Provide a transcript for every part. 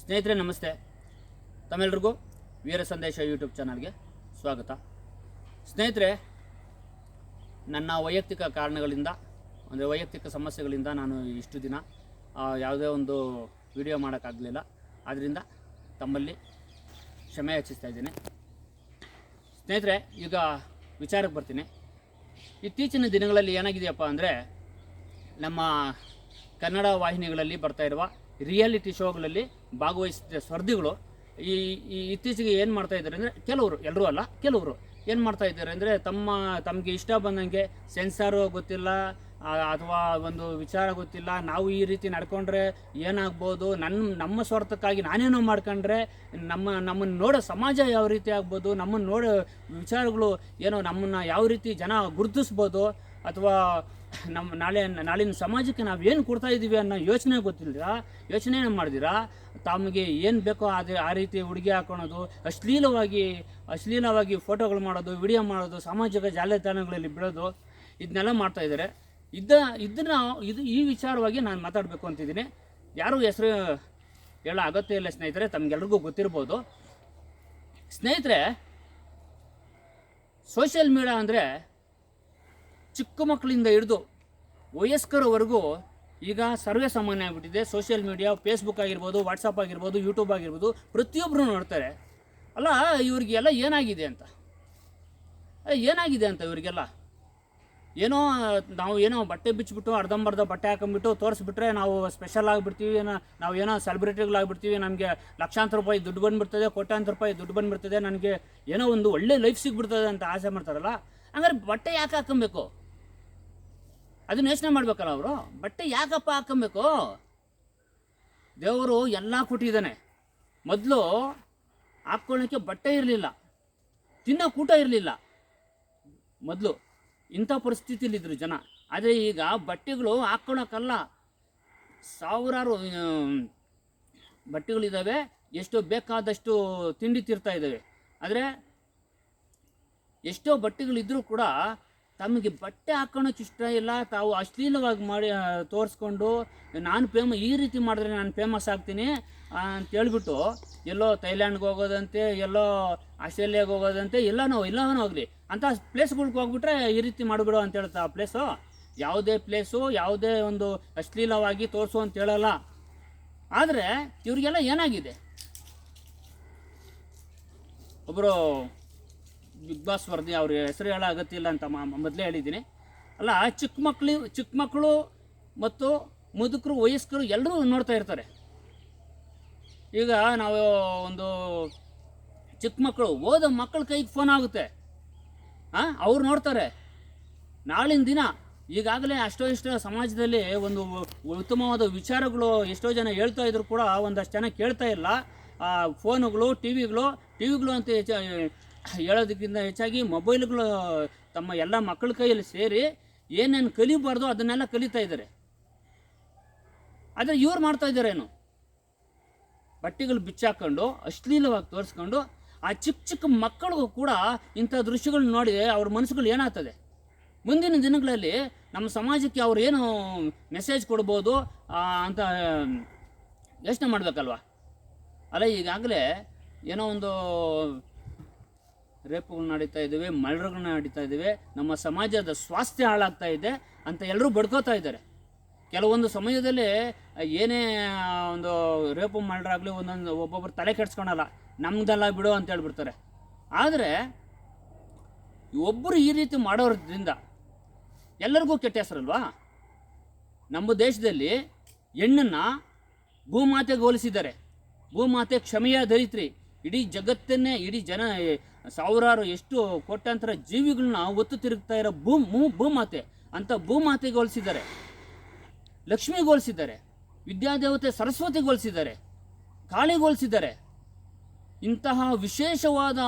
ಸ್ನೇಹಿತರೆ, ನಮಸ್ತೆ. ತಮ್ಮೆಲ್ರಿಗೂ ವೀರ ಸಂದೇಶ ಯೂಟ್ಯೂಬ್ ಚಾನಲ್ಗೆ ಸ್ವಾಗತ. ಸ್ನೇಹಿತರೆ, ನನ್ನ ವೈಯಕ್ತಿಕ ಕಾರಣಗಳಿಂದ, ಅಂದರೆ ವೈಯಕ್ತಿಕ ಸಮಸ್ಯೆಗಳಿಂದ ನಾನು ಇಷ್ಟು ದಿನ ಯಾವುದೇ ಒಂದು ವಿಡಿಯೋ ಮಾಡೋಕ್ಕಾಗಲಿಲ್ಲ. ಆದ್ದರಿಂದ ತಮ್ಮಲ್ಲಿ ಕ್ಷಮೆ ಹೆಚ್ಚಿಸ್ತಾ ಇದ್ದೀನಿ. ಸ್ನೇಹಿತರೆ, ಈಗ ವಿಚಾರಕ್ಕೆ ಬರ್ತೀನಿ. ಇತ್ತೀಚಿನ ದಿನಗಳಲ್ಲಿ ಏನಾಗಿದೆಯಪ್ಪ ಅಂದರೆ, ನಮ್ಮ ಕನ್ನಡ ವಾಹಿನಿಗಳಲ್ಲಿ ಬರ್ತಾ ಇರುವ ರಿಯಾಲಿಟಿ ಶೋಗಳಲ್ಲಿ ಭಾಗವಹಿಸಿದ ಸ್ಪರ್ಧಿಗಳು ಈ ಈ ಇತ್ತೀಚೆಗೆ ಏನು ಮಾಡ್ತಾ ಇದ್ದಾರೆ ಅಂದರೆ ಕೆಲವರು ಎಲ್ಲರೂ ಅಲ್ಲ, ಕೆಲವರು ಏನು ಮಾಡ್ತಾ ಇದ್ದಾರೆ ಅಂದರೆ ತಮ್ಮ ತಮಗೆ ಇಷ್ಟ ಬಂದಂಗೆ ಸೆನ್ಸಾರು ಗೊತ್ತಿಲ್ಲ ಅಥವಾ ಒಂದು ವಿಚಾರ ಗೊತ್ತಿಲ್ಲ, ನಾವು ಈ ರೀತಿ ನಡ್ಕೊಂಡ್ರೆ ಏನಾಗ್ಬೋದು ನನ್ನ ನಮ್ಮ ಸ್ವಾರ್ಥಕ್ಕಾಗಿ ನಾನೇನೋ ಮಾಡ್ಕೊಂಡ್ರೆ ನಮ್ಮ ನಮ್ಮನ್ನು ನೋಡೋ ಸಮಾಜ ಯಾವ ರೀತಿ ಆಗ್ಬೋದು ನಮ್ಮನ್ನು ನೋಡೋ ವಿಚಾರಗಳು ಏನೋ ನಮ್ಮನ್ನು ಯಾವ ರೀತಿ ಜನ ಗುರುತಿಸ್ಬೋದು, ಅಥವಾ ನಮ್ಮ ನಾಳೆ ನಾಳಿನ ಸಮಾಜಕ್ಕೆ ನಾವು ಏನು ಕೊಡ್ತಾ ಇದ್ದೀವಿ ಅನ್ನೋ ಯೋಚನೆ ಗೊತ್ತಿಲ್ಲ ಯೋಚನೆ ಮಾಡಿದಿರಾ? ತಮಗೆ ಏನು ಬೇಕೋ ಅದೇ ಆ ರೀತಿ ಹುಡುಗಿ ಹಾಕೊಳೋದು, ಅಶ್ಲೀಲವಾಗಿ ಅಶ್ಲೀಲವಾಗಿ ಫೋಟೋಗಳು ಮಾಡೋದು, ವಿಡಿಯೋ ಮಾಡೋದು, ಸಾಮಾಜಿಕ ಜಾಲತಾಣಗಳಲ್ಲಿ ಬಿಡೋದು ಇದನ್ನೆಲ್ಲ ಮಾಡ್ತಾ ಇದ್ದಾರೆ ಇದ್ದ ಇದನ್ನ ಇದು ಈ ವಿಚಾರವಾಗಿ ನಾನು ಮಾತಾಡಬೇಕು ಅಂತಿದ್ದೀನಿ. ಯಾರು ಹೆಸರು ಹೇಳೋ ಅಗತ್ಯ ಇಲ್ಲ ಸ್ನೇಹಿತರೆ, ತಮಗೆಲ್ರಿಗೂ ಗೊತ್ತಿರ್ಬೋದು. ಸ್ನೇಹಿತರೆ ಸೋಷಿಯಲ್ ಮೀಡಿಯಾ ಅಂದರೆ ಚಿಕ್ಕ ಮಕ್ಕಳಿಂದ ಹಿಡಿದು ವಯಸ್ಕರವರೆಗೂ ಈಗ ಸರ್ವೇ ಸಾಮಾನ್ಯ ಆಗಿಬಿಟ್ಟಿದೆ. ಸೋಷಿಯಲ್ ಮೀಡಿಯಾ ಫೇಸ್ಬುಕ್ ಆಗಿರ್ಬೋದು ವಾಟ್ಸಪ್ ಆಗಿರ್ಬೋದು ಯೂಟ್ಯೂಬ್ ಆಗಿರ್ಬೋದು ಪ್ರತಿಯೊಬ್ಬರು ನೋಡ್ತಾರೆ. ಅಲ್ಲ, ಇವರಿಗೆಲ್ಲ ಏನಾಗಿದೆ ಅಂತ? ಏನಾಗಿದೆ ಅಂತ ಇವರಿಗೆಲ್ಲ? ಏನೋ ನಾವು ಏನೋ ಬಟ್ಟೆ ಬಿಚ್ಚಿಬಿಟ್ಟು, ಅರ್ಧಂಬರ್ಧ ಬಟ್ಟೆ ಹಾಕೊಂಡ್ಬಿಟ್ಟು ತೋರಿಸ್ಬಿಟ್ರೆ ನಾವು ಸ್ಪೆಷಲ್ ಆಗಿಬಿಡ್ತೀವಿ ಏನೋ- ನಾವು ಏನೋ ಸೆಲೆಬ್ರಿಟಿಗಳಾಗ್ಬಿಡ್ತೀವಿ ನಮಗೆ ಲಕ್ಷಾಂತರ ರೂಪಾಯಿ ದುಡ್ಡು ಬಂದುಬಿಡ್ತದೆ, ಕೋಟ್ಯಾಂತರ ರೂಪಾಯಿ ದುಡ್ಡು ಬಂದುಬಿಡ್ತದೆ, ನನಗೆ ಏನೋ ಒಂದು ಒಳ್ಳೆ ಲೈಫ್ ಸಿಗ್ಬಿಡ್ತದೆ ಅಂತ ಆಸೆ ಮಾಡ್ತಾರಲ್ಲ? ಹಂಗಾರೆ ಬಟ್ಟೆ ಯಾಕೆ ಹಾಕೊಬೇಕು? ಅದನ್ನ ಯೋಚನೆ ಮಾಡ್ಬೇಕಲ್ಲ ಅವರು? ಬಟ್ಟೆ ಯಾಕಪ್ಪ ಹಾಕೊಬೇಕು ದೇವರು ಎಲ್ಲ ಕೊಟ್ಟಿದ್ದಾನೆ. ಮೊದಲು ಹಾಕ್ಕೊಳ್ಳೋಕ್ಕೆ ಬಟ್ಟೆ ಇರಲಿಲ್ಲ. ತಿನ್ನೋ ಕೂಟ ಇರಲಿಲ್ಲ. ಮೊದಲು ಇಂಥ ಇದ್ದರು ಜನ. ಆದರೆ ಈಗ ಬಟ್ಟೆಗಳು ಹಾಕ್ಕೊಳಕ್ಕಲ್ಲ. ಸಾವಿರಾರು ಬಟ್ಟೆಗಳಿದ್ದಾವೆ ಎಷ್ಟು ಬೇಕಾದಷ್ಟು ತಿಂಡಿ ತಿರ್ತಾ ಇದ್ದಾವೆ ಆದರೆ ಎಷ್ಟೋ ಬಟ್ಟೆಗಳಿದ್ರೂ ಕೂಡ ತಮಗೆ ಬಟ್ಟೆ ಹಾಕೊಳಕ್ಕೆ ಇಷ್ಟ ಇಲ್ಲ. ತಾವು ಅಶ್ಲೀಲವಾಗಿ ಮಾಡಿ ತೋರಿಸ್ಕೊಂಡು, ನಾನು ಫೇಮ ಈ ರೀತಿ ಮಾಡಿದ್ರೆ ನಾನು ಫೇಮಸ್ ಆಗ್ತೀನಿ ಅಂತ ಹೇಳ್ಬಿಟ್ಟು, ಎಲ್ಲೋ ಥೈಲ್ಯಾಂಡ್ಗೆ ಹೋಗೋದಂತೆ, ಎಲ್ಲೋ ಆಸ್ಟ್ರೇಲಿಯಾಗೆ ಹೋಗೋದಂತೆ, ಎಲ್ಲನೋ ಎಲ್ಲನೋ ಹೋಗಲಿ. ಅಂಥ ಪ್ಲೇಸ್ಗಳ್ಗೆ ಹೋಗ್ಬಿಟ್ರೆ ಈ ರೀತಿ ಮಾಡಿಬಿಡು ಅಂತ ಹೇಳ್ತಾ ಆ ಪ್ಲೇಸು ಯಾವುದೇ ಪ್ಲೇಸು ಯಾವುದೇ ಒಂದು ಅಶ್ಲೀಲವಾಗಿ ತೋರಿಸು ಅಂತ ಹೇಳಲ್ಲ. ಆದರೆ, ಇವರಿಗೆಲ್ಲ ಏನಾಗಿದೆ? ಒಬ್ಬರು ಬಿಗ್ ಬಾಸ್ ಅವ್ರ ಹೆಸರು ಹೇಳೋ ಅಗತ್ಯ ಅಂತ ಮೊದಲೇ ಹೇಳಿದ್ದೀನಿ. ಅಲ್ಲ ಚಿಕ್ಕ ಮಕ್ಕಳು ಚಿಕ್ಕ ಮಕ್ಕಳು ಮತ್ತು ಮುದುಕರು, ವಯಸ್ಕರು ಎಲ್ಲರೂ ನೋಡ್ತಾ ಇರ್ತಾರೆ. ಈಗ ನಾವು ಒಂದು ಚಿಕ್ಕ ಮಕ್ಕಳು ಓದೋ ಮಕ್ಕಳ ಕೈಗೆ ಫೋನ್ ಆಗುತ್ತೆ. ಹಾಂ ಅವ್ರು ನೋಡ್ತಾರೆ. ನಾಳಿನ ದಿನ ಈಗಾಗಲೇ ಅಷ್ಟೋ ಇಷ್ಟೋ ಸಮಾಜದಲ್ಲಿ ಒಂದು ಉತ್ತಮವಾದ ವಿಚಾರಗಳು ಎಷ್ಟೋ ಜನ ಹೇಳ್ತಾ ಇದ್ರು ಕೂಡ ಒಂದಷ್ಟು ಜನ ಕೇಳ್ತಾ ಇಲ್ಲ. ಫೋನುಗಳು ಟಿ ವಿಗಳು ಟಿ ವಿಗಳು ಅಂತ ಹೇಳೋದಕ್ಕಿಂತ ಹೆಚ್ಚಾಗಿ ಮೊಬೈಲ್ಗಳು ತಮ್ಮ ಎಲ್ಲ ಮಕ್ಕಳ ಕೈಯಲ್ಲಿ ಸೇರಿ ಏನೇನು ಕಲಿಬಾರ್ದು ಅದನ್ನೆಲ್ಲ ಕಲಿತಾ ಇದ್ದಾರೆ. ಆದರೆ ಇವ್ರು ಮಾಡ್ತಾ ಇದ್ದಾರೇನು? ಬಟ್ಟೆಗಳು ಬಿಚ್ಚಾಕೊಂಡು, ಅಶ್ಲೀಲವಾಗಿ ತೋರಿಸ್ಕೊಂಡು, ಆ ಚಿಕ್ಕ ಚಿಕ್ಕ ಮಕ್ಕಳಿಗೂ ಕೂಡ ಇಂಥ ದೃಶ್ಯಗಳನ್ನ ನೋಡಿ ಅವ್ರ ಮನಸ್ಸುಗಳು ಏನಾಗ್ತದೆ? ಮುಂದಿನ ದಿನಗಳಲ್ಲಿ ನಮ್ಮ ಸಮಾಜಕ್ಕೆ ಅವ್ರು ಏನು ಮೆಸೇಜ್ ಕೊಡ್ಬೋದು ಅಂತ ಯೋಚನೆ ಮಾಡಬೇಕಲ್ವ? ಅಲ್ಲ, ಈಗಾಗಲೇ ಏನೋ ಒಂದು ರೇಪುಗಳು ನಡೀತಾ ಇದ್ದಾವೆ ಮರ್ಡರ್ಗಳು ನಡೀತಾ ಇದ್ದಾವೆ, ನಮ್ಮ ಸಮಾಜದ ಸ್ವಾಸ್ಥ್ಯ ಹಾಳಾಗ್ತಾ ಇದೆ ಅಂತ ಎಲ್ಲರೂ ಬಡ್ಕೋತಾ ಇದ್ದಾರೆ. ಕೆಲವೊಂದು ಸಮಯದಲ್ಲಿ ಏನೇ ಒಂದು ರೇಪು, ಮರ್ಡರ್ ಆಗಲಿ ಒಂದೊಂದು ಒಬ್ಬೊಬ್ಬರು ತಲೆ ಕೆಡ್ಸ್ಕೊಳಲ್ಲ, ನಮ್ದಲ್ಲ ಬಿಡು ಅಂತ ಹೇಳ್ಬಿಡ್ತಾರೆ. ಆದರೆ ಒಬ್ಬರು ಈ ರೀತಿ ಮಾಡೋದ್ರಿಂದ ಎಲ್ಲರಿಗೂ ಕೆಟ್ಟ ಹೆಸರಲ್ವಾ? ನಮ್ಮ ದೇಶದಲ್ಲಿ ಹೆಣ್ಣನ್ನು ಭೂಮಾತೆಗೆ ಹೋಲಿಸಿದ್ದಾರೆ ಭೂಮಾತೆ ಕ್ಷಮೆಯ ಧರಿತ್ರಿ ಇಡೀ ಜಗತ್ತನ್ನೇ, ಇಡೀ ಜನ ಸಾವಿರಾರು ಎಷ್ಟು ಕೋಟ್ಯಾಂತರ ಜೀವಿಗಳನ್ನ ಒತ್ತು ತಿರುಗ್ತಾ ಇರೋ ಭೂ ಭೂಮಾತೆ, ಅಂತ ಭೂಮಾತೆಗೆ ಹೋಲಿಸಿದ್ದಾರೆ. ಲಕ್ಷ್ಮಿಗೋಲಿಸಿದ್ದಾರೆ ವಿದ್ಯಾದೇವತೆ ಸರಸ್ವತಿಗೋಲಿಸಿದ್ದಾರೆ ಕಾಳಿಗೋಲಿಸಿದ್ದಾರೆ ಇಂತಹ ವಿಶೇಷವಾದ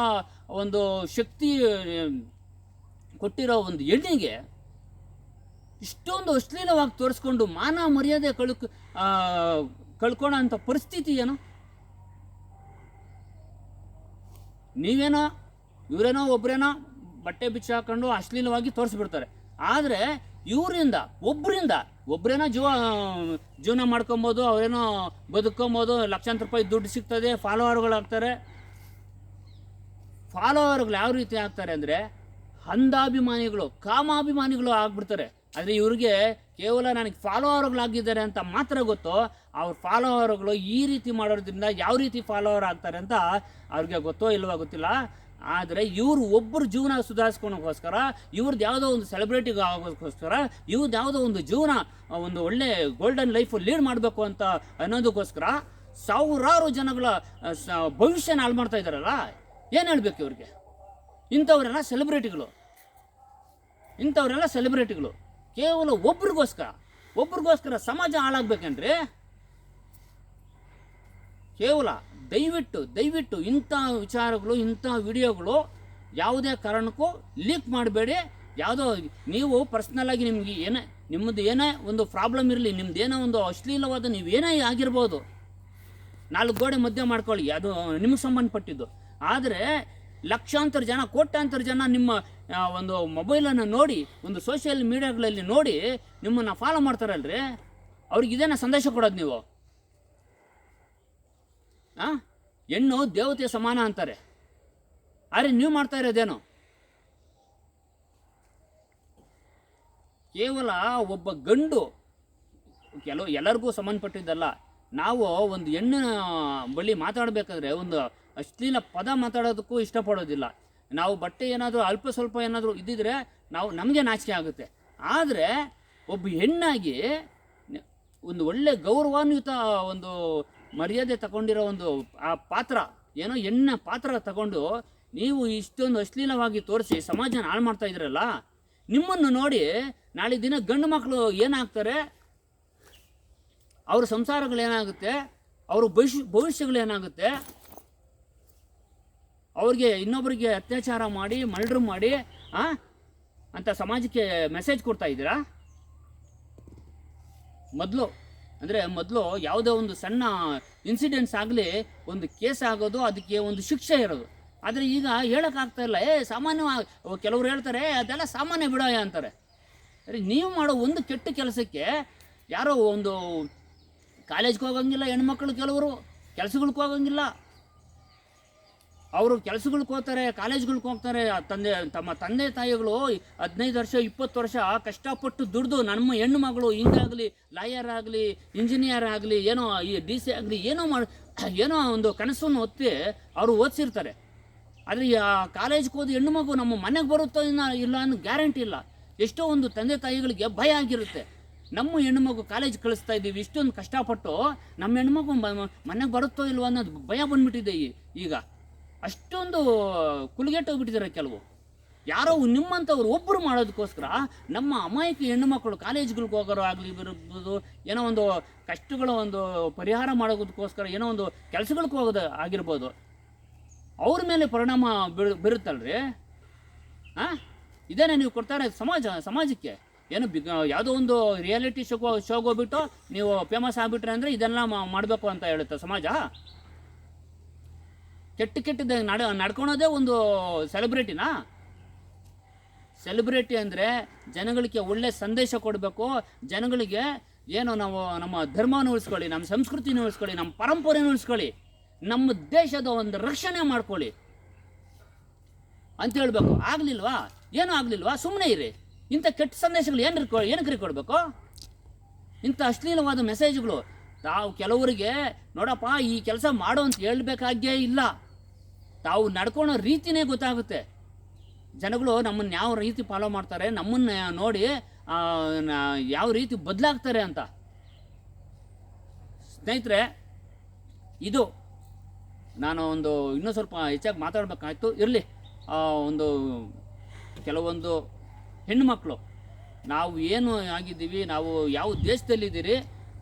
ಒಂದು ಶಕ್ತಿ ಕೊಟ್ಟಿರೋ ಒಂದು ಹೆಣ್ಣಿಗೆ ಇಷ್ಟೊಂದು ಅಶ್ಲೀಲವಾಗಿ ತೋರಿಸ್ಕೊಂಡು ಮಾನ ಮರ್ಯಾದೆ ಕಳ್ಕ ಕಳ್ಕೊಳ್ಳೋ ಅಂಥ ಪರಿಸ್ಥಿತಿ ಏನು? ನೀವೇನೋ, ಇವರೇನೋ ಒಬ್ಬರೇನೋ ಬಟ್ಟೆ ಬಿಚ್ಚಿ ಹಾಕೊಂಡು ಅಶ್ಲೀಲವಾಗಿ ತೋರಿಸ್ಬಿಡ್ತಾರೆ. ಆದರೆ ಇವರಿಂದ ಒಬ್ಬರಿಂದ ಒಬ್ಬರೇನೋ ಜೀವ, ಜೀವನ ಮಾಡ್ಕೊಬೋದು, ಅವರೇನೋ ಬದುಕೊಬೋದು, ಲಕ್ಷಾಂತರ ರೂಪಾಯಿ ದುಡ್ಡು ಸಿಗ್ತದೆ ಫಾಲೋವರ್ಗಳಾಗ್ತಾರೆ ಫಾಲೋವರ್ಗಳು ಯಾವ ರೀತಿ ಆಗ್ತಾರೆ ಅಂದರೆ, ಅಂಧಾಭಿಮಾನಿಗಳು, ಕಾಮಾಭಿಮಾನಿಗಳು ಆಗ್ಬಿಡ್ತಾರೆ. ಆದರೆ ಇವ್ರಿಗೆ ಕೇವಲ ನನಗೆ ಫಾಲೋವರ್ಗಳಾಗಿದ್ದಾರೆ ಅಂತ ಮಾತ್ರ ಗೊತ್ತು, ಅವ್ರ ಫಾಲೋವರ್ಗಳು ಈ ರೀತಿ ಮಾಡೋದ್ರಿಂದ ಯಾವ ರೀತಿ ಫಾಲೋವರ್ ಆಗ್ತಾರೆ ಅಂತ ಅವ್ರಿಗೆ ಗೊತ್ತೋ ಇಲ್ವೋ ಗೊತ್ತಿಲ್ಲ. ಆದರೆ ಇವರು ಒಬ್ಬರು ಜೀವನ ಸುಧಾರಿಸ್ಕೊಳಕ್ಕೋಸ್ಕರ ಇವ್ರದ್ದು ಯಾವುದೋ ಒಂದು ಸೆಲೆಬ್ರಿಟಿಗೆ ಆಗೋದಕ್ಕೋಸ್ಕರ ಇವ್ರದ್ದು ಯಾವುದೋ ಒಂದು ಜೀವನ ಒಂದು ಒಳ್ಳೆ ಗೋಲ್ಡನ್ ಲೈಫ್ ಲೀಡ್ ಮಾಡಬೇಕು ಅಂತ ಅನ್ನೋದಕ್ಕೋಸ್ಕರ ಸಾವಿರಾರು ಜನಗಳ ಭವಿಷ್ಯನ ಹಾಳು ಮಾಡ್ತಾ ಇದ್ದಾರಲ್ಲ? ಏನು ಹೇಳ್ಬೇಕು ಇವ್ರಿಗೆ? ಇಂಥವರೆಲ್ಲ ಸೆಲೆಬ್ರಿಟಿಗಳು ಇಂಥವರೆಲ್ಲ ಸೆಲೆಬ್ರಿಟಿಗಳು ಕೇವಲ ಒಬ್ರಿಗೋಸ್ಕರ ಒಬ್ರಿಗೋಸ್ಕರ ಸಮಾಜ ಹಾಳಾಗ್ಬೇಕಂದ್ರೆ ಕೇವಲ ದಯವಿಟ್ಟು ದಯವಿಟ್ಟು ಇಂಥ ವಿಚಾರಗಳು, ಇಂಥ ವಿಡಿಯೋಗಳು ಯಾವುದೇ ಕಾರಣಕ್ಕೂ ಲೀಕ್ ಮಾಡಬೇಡಿ. ಯಾವುದೋ ನೀವು ಪರ್ಸ್ನಲ್ಲಾಗಿ ನಿಮಗೆ ಏನೇ ನಿಮ್ಮದು ಏನೇ ಒಂದು ಪ್ರಾಬ್ಲಮ್ ಇರಲಿ, ನಿಮ್ದು ಏನೋ ಒಂದು ಅಶ್ಲೀಲವಾದ, ನೀವು ಏನೇ ಆಗಿರ್ಬೋದು, ನಾಲ್ಕು ಗೋಡೆ ಮದ್ಯ ಮಾಡ್ಕೊಳ್ಳಿ, ಅದು ನಿಮಗೆ ಸಂಬಂಧಪಟ್ಟಿದ್ದು. ಆದರೆ ಲಕ್ಷಾಂತರ ಜನ, ಕೋಟ್ಯಾಂತರ ಜನ ನಿಮ್ಮ ಒಂದು ಮೊಬೈಲನ್ನು ನೋಡಿ, ಒಂದು ಸೋಷಿಯಲ್ ಮೀಡಿಯಾಗಳಲ್ಲಿ ನೋಡಿ ನಿಮ್ಮನ್ನು ಫಾಲೋ ಮಾಡ್ತಾರಲ್ರಿ? ಅವ್ರಿಗೆ ಇದೇನ ಸಂದೇಶ ಕೊಡೋದು ನೀವು? ಹಾಂ ಹೆಣ್ಣು ದೇವತೆ ಸಮಾನ ಅಂತಾರೆ. ಆದರೆ ನೀವು ಮಾಡ್ತಾ ಇರೋದೇನು? ಕೇವಲ ಒಬ್ಬ ಗಂಡು, ಕೆಲವು ಎಲ್ಲರಿಗೂ ಸಂಬಂಧಪಟ್ಟಿದ್ದಲ್ಲ, ನಾವು ಒಂದು ಹೆಣ್ಣು ಬಳಿ ಮಾತಾಡಬೇಕಾದ್ರೆ ಒಂದು ಅಶ್ಲೀಲ ಪದ ಮಾತಾಡೋದಕ್ಕೂ ಇಷ್ಟಪಡೋದಿಲ್ಲ. ನಾವು ಬಟ್ಟೆ ಏನಾದರೂ, ಅಲ್ಪ ಸ್ವಲ್ಪ ಏನಾದರೂ ಇದ್ದಿದ್ರೆ ನಾವು ನಮಗೆ ನಾಚಿಕೆ ಆಗುತ್ತೆ. ಆದರೆ ಒಬ್ಬ ಹೆಣ್ಣಾಗಿ ಒಂದು ಒಳ್ಳೆ ಗೌರವಾನ್ವಿತ ಒಂದು ಮರ್ಯಾದೆ ತಗೊಂಡಿರೋ ಒಂದು ಆ ಪಾತ್ರ, ಏನೋ ಹೆಣ್ಣ ಪಾತ್ರ ತಗೊಂಡು ನೀವು ಇಷ್ಟೊಂದು ಅಶ್ಲೀಲವಾಗಿ ತೋರಿಸಿ ಸಮಾಜನ ಹಾಳು ಮಾಡ್ತಾ ಇದ್ರಲ್ಲ, ನಿಮ್ಮನ್ನು ನೋಡಿ ನಾಳೆ ದಿನ ಗಂಡು ಮಕ್ಕಳು ಏನಾಗ್ತಾರೆ? ಅವ್ರ ಸಂಸಾರಗಳೇನಾಗುತ್ತೆ? ಅವ್ರ ಭವಿಷ್ಯ, ಭವಿಷ್ಯಗಳೇನಾಗುತ್ತೆ? ಅವ್ರಿಗೆ ಇನ್ನೊಬ್ಬರಿಗೆ ಅತ್ಯಾಚಾರ ಮಾಡಿ ಮರ್ಡ್ರ್ ಮಾಡಿ ಅಂತ ಸಮಾಜಕ್ಕೆ ಮೆಸೇಜ್ ಕೊಡ್ತಾ ಇದ್ದೀರಾ? ಮೊದಲು ಅಂದರೆ ಮೊದಲು ಯಾವುದೇ ಒಂದು ಸಣ್ಣ ಇನ್ಸಿಡೆಂಟ್ಸ್ ಆಗಲಿ ಒಂದು ಕೇಸ್ ಆಗೋದು ಅದಕ್ಕೆ ಒಂದು ಶಿಕ್ಷೆ ಇರೋದು. ಆದರೆ ಈಗ ಹೇಳೋಕ್ಕಾಗ್ತಾ ಇಲ್ಲ ಏ ಸಾಮಾನ್ಯವಾಗಿ ಕೆಲವರು ಹೇಳ್ತಾರೆ "ಏ, ಅದೆಲ್ಲ ಸಾಮಾನ್ಯ ಬಿಡೋಯ ಅಂತಾರೆ. ಅರೆ ನೀವು ಮಾಡೋ ಒಂದು ಕೆಟ್ಟ ಕೆಲಸಕ್ಕೆ ಯಾರೋ ಒಂದು ಕಾಲೇಜ್ಗೆ ಹೋಗಂಗಿಲ್ಲ ಹೆಣ್ಮಕ್ಳು ಕೆಲವರು ಕೆಲಸಗಳಿಗೆ ಹೋಗಂಗಿಲ್ಲ ಅವರು ಕೆಲ್ಸಗಳ್ಗೆ ಹೋಗ್ತಾರೆ, ಕಾಲೇಜ್ಗಳ್ಗೆ ಹೋಗ್ತಾರೆ ತಂದೆ, ತಮ್ಮ ತಂದೆ ತಾಯಿಗಳು ಹದಿನೈದು ವರ್ಷ, ಇಪ್ಪತ್ತು ವರ್ಷ ಕಷ್ಟಪಟ್ಟು ದುಡ್ದು ನಮ್ಮ ಹೆಣ್ಣು ಮಗಳು ಹಿಂಗಾಗಲಿ, ಲಾಯರ್ ಆಗಲಿ, ಇಂಜಿನಿಯರ್ ಆಗಲಿ, ಏನೋ ಈ ಡಿ ಸಿ ಆಗಲಿ, ಏನೋ ಮಾಡಿ, ಏನೋ ಒಂದು ಕನಸನ್ನು ಹೊತ್ತಿ ಅವರು ಓದಿಸಿರ್ತಾರೆ. ಆದರೆ ಆ ಕಾಲೇಜ್ಗೆ ಹೋದ ಹೆಣ್ಣು ಮಗು ನಮ್ಮ ಮನೆಗೆ ಬರುತ್ತೋ ಇನ್ನ ಇಲ್ಲ ಅನ್ನೋ ಗ್ಯಾರಂಟಿ ಇಲ್ಲ. ಎಷ್ಟೋ ಒಂದು ತಂದೆ ತಾಯಿಗಳಿಗೆ ಭಯ ಆಗಿರುತ್ತೆ. ನಮ್ಮ ಹೆಣ್ಣುಮಗು ಕಾಲೇಜ್ ಕಳಿಸ್ತಾ ಇದ್ದೀವಿ, ಇಷ್ಟೊಂದು ಕಷ್ಟಪಟ್ಟು ನಮ್ಮ ಹೆಣ್ಮಗು ಮನೆಗೆ ಬರುತ್ತೋ ಇಲ್ವೋ ಅನ್ನೋದು ಭಯ ಬಂದ್ಬಿಟ್ಟಿದೆ ಈಗ. ಅಷ್ಟೊಂದು ಕುಲಿಗೆಟ್ಟು ಹೋಗ್ಬಿಟ್ಟಿದ್ದಾರೆ ಕೆಲವು. ಯಾರೋ ನಿಮ್ಮಂಥವ್ರು ಒಬ್ಬರು ಮಾಡೋದಕ್ಕೋಸ್ಕರ ನಮ್ಮ ಅಮಾಯಕ ಹೆಣ್ಣು ಮಕ್ಕಳು ಕಾಲೇಜ್ಗಳಿಗೆ ಹೋಗೋರು ಆಗಲಿ ಇರ್ಬೋದು, ಏನೋ ಒಂದು ಕಷ್ಟಗಳ ಒಂದು ಪರಿಹಾರ ಮಾಡೋದಕ್ಕೋಸ್ಕರ ಏನೋ ಒಂದು ಕೆಲಸಗಳಿಗೆ ಹೋಗೋದು ಆಗಿರ್ಬೋದು. ಅವ್ರ ಮೇಲೆ ಪರಿಣಾಮ ಬೀಳ್ ಬೀರುತ್ತಲ್ರಿ? ಹಾಂ ಇದೇನೇ ನೀವು ಕೊಡ್ತಾರೆ ಸಮಾಜ, ಸಮಾಜಕ್ಕೆ? ಏನು ಬಿ ಯಾವುದೋ ಒಂದು ರಿಯಾಲಿಟಿ ಶೋಗೋ, ಶೋಗೆ ಹೋಗ್ಬಿಟ್ಟು ನೀವು ಫೇಮಸ್ ಆಗಿಬಿಟ್ರೆ ಅಂದರೆ ಇದೆಲ್ಲ ಮಾಡಬೇಕು ಅಂತ ಹೇಳುತ್ತೆ ಸಮಾಜ? ಕೆಟ್ಟ ಕೆಟ್ಟದ ನಡ, ನಡ್ಕೊಳೋದೇ ಒಂದು ಸೆಲೆಬ್ರಿಟಿನಾ ಸೆಲೆಬ್ರಿಟಿ ಅಂದರೆ ಜನಗಳಿಗೆ ಒಳ್ಳೆ ಸಂದೇಶ ಕೊಡಬೇಕು, ಜನಗಳಿಗೆ ಏನು ನಾವು ನಮ್ಮ ಧರ್ಮವನ್ನು ಉಳಿಸ್ಕೊಳ್ಳಿ, ನಮ್ಮ ಸಂಸ್ಕೃತಿನ ಉಳಿಸ್ಕೊಳ್ಳಿ, ನಮ್ಮ ಪರಂಪರೆನ ಉಳಿಸ್ಕೊಳ್ಳಿ, ನಮ್ಮ ದೇಶದ ಒಂದು ರಕ್ಷಣೆ ಮಾಡ್ಕೊಳ್ಳಿ. ಅಂತ ಹೇಳ್ಬೇಕು. ಆಗ್ಲಿಲ್ವಾ? ಏನೂ ಆಗ್ಲಿಲ್ವಾ? ಸುಮ್ಮನೆ ಇರಿ. ಇಂಥ ಕೆಟ್ಟ ಸಂದೇಶಗಳು ಏನು ಏನಕ್ಕೆ ಕೊಡಬೇಕು ಇಂಥ ಅಶ್ಲೀಲವಾದ ಮೆಸೇಜ್ಗಳು ತಾವು ಕೆಲವರಿಗೆ, ನೋಡಪ್ಪ, ಈ ಕೆಲಸ ಮಾಡು ಅಂತ ಹೇಳಬೇಕಾಗೇ ಇಲ್ಲ. ತಾವು ನಡ್ಕೊಳೋ ರೀತಿನೇ ಗೊತ್ತಾಗುತ್ತೆ. ಜನಗಳು ನಮ್ಮನ್ನು ಯಾವ ರೀತಿ ಫಾಲೋ ಮಾಡ್ತಾರೆ, ನಮ್ಮನ್ನು ನೋಡಿ ಯಾವ ರೀತಿ ಬದಲಾಗ್ತಾರೆ ಅಂತ. ಸ್ನೇಹಿತರೆ, ಇದು ನಾನು ಒಂದು ಇನ್ನೂ ಸ್ವಲ್ಪ ಹೆಚ್ಚಾಗಿ ಮಾತಾಡಬೇಕಾಯ್ತು. ಇರಲಿ ಒಂದು ಕೆಲವೊಂದು ಹೆಣ್ಣುಮಕ್ಕಳು ನಾವು ಏನು ಆಗಿದ್ದೀವಿ, ನಾವು ಯಾವ ದೇಶದಲ್ಲಿದ್ದೀರಿ,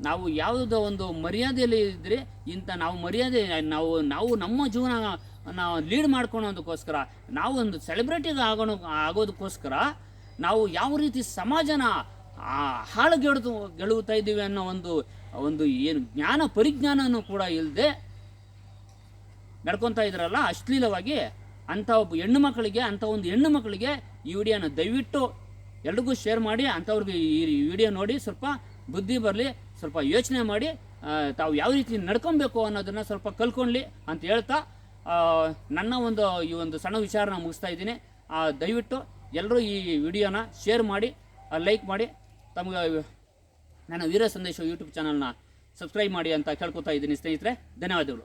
ನಾವು ಯಾವುದೋ ಒಂದು ಮರ್ಯಾದೆಯಲ್ಲಿ ಇದ್ದೀರಿ, ಇಂಥ ನಾವು ಮರ್ಯಾದೆ, ನಾವು ನಾವು ನಮ್ಮ ಜೀವನ ನಾವು ಲೀಡ್ ಮಾಡ್ಕೊಳೋದಕ್ಕೋಸ್ಕರ ನಾವು ಒಂದು ಸೆಲೆಬ್ರಿಟಿಗೆ ಆಗೋಣ ಆಗೋದಕ್ಕೋಸ್ಕರ ನಾವು ಯಾವ ರೀತಿ ಸಮಾಜನ ಆ, ಹಾಳುಗೆಡ್ದು ಗೆಳುತ್ತಾ ಇದ್ದೀವಿ ಅನ್ನೋ ಒಂದು ಒಂದು ಏನು ಜ್ಞಾನ ಪರಿಜ್ಞಾನನೂ ಕೂಡ ಇಲ್ಲದೆ ನಡ್ಕೊತಾ ಇದ್ರಲ್ಲ ಅಶ್ಲೀಲವಾಗಿ ಅಂಥ ಒಬ್ಬ ಹೆಣ್ಣು ಮಕ್ಕಳಿಗೆ ಅಂಥ ಒಂದು ಹೆಣ್ಣು ಮಕ್ಕಳಿಗೆ ಈ ವಿಡಿಯೋನ ದಯವಿಟ್ಟು ಎಲ್ರಿಗೂ ಶೇರ್ ಮಾಡಿ ಅಂಥವ್ರಿಗೆ ಈ ವಿಡಿಯೋ ನೋಡಿ ಸ್ವಲ್ಪ ಬುದ್ಧಿ ಬರಲಿ ಸ್ವಲ್ಪ ಯೋಚನೆ ಮಾಡಿ ತಾವು ಯಾವ ರೀತಿ ನಡ್ಕೊಬೇಕು ಅನ್ನೋದನ್ನು ಸ್ವಲ್ಪ ಕಲ್ತ್ಕೊಳ್ಳಿ ಅಂತ ಹೇಳ್ತಾ ನನ್ನ ಒಂದು ಈ ಒಂದು ಸಣ್ಣ ವಿಚಾರನ ಮುಗಿಸ್ತಾ ಇದ್ದೀನಿ. ದಯವಿಟ್ಟು ಎಲ್ಲರೂ ಈ ವಿಡಿಯೋನ ಶೇರ್ ಮಾಡಿ ಲೈಕ್ ಮಾಡಿ. ತಮಗೆ ನನ್ನ ವೀರ ಸಂದೇಶ ಯೂಟ್ಯೂಬ್ ಚಾನಲ್ನ ಸಬ್ಸ್ಕ್ರೈಬ್ ಮಾಡಿ ಅಂತ ಕೇಳ್ಕೊತಾ ಇದ್ದೀನಿ ಸ್ನೇಹಿತರೆ. ಧನ್ಯವಾದಗಳು.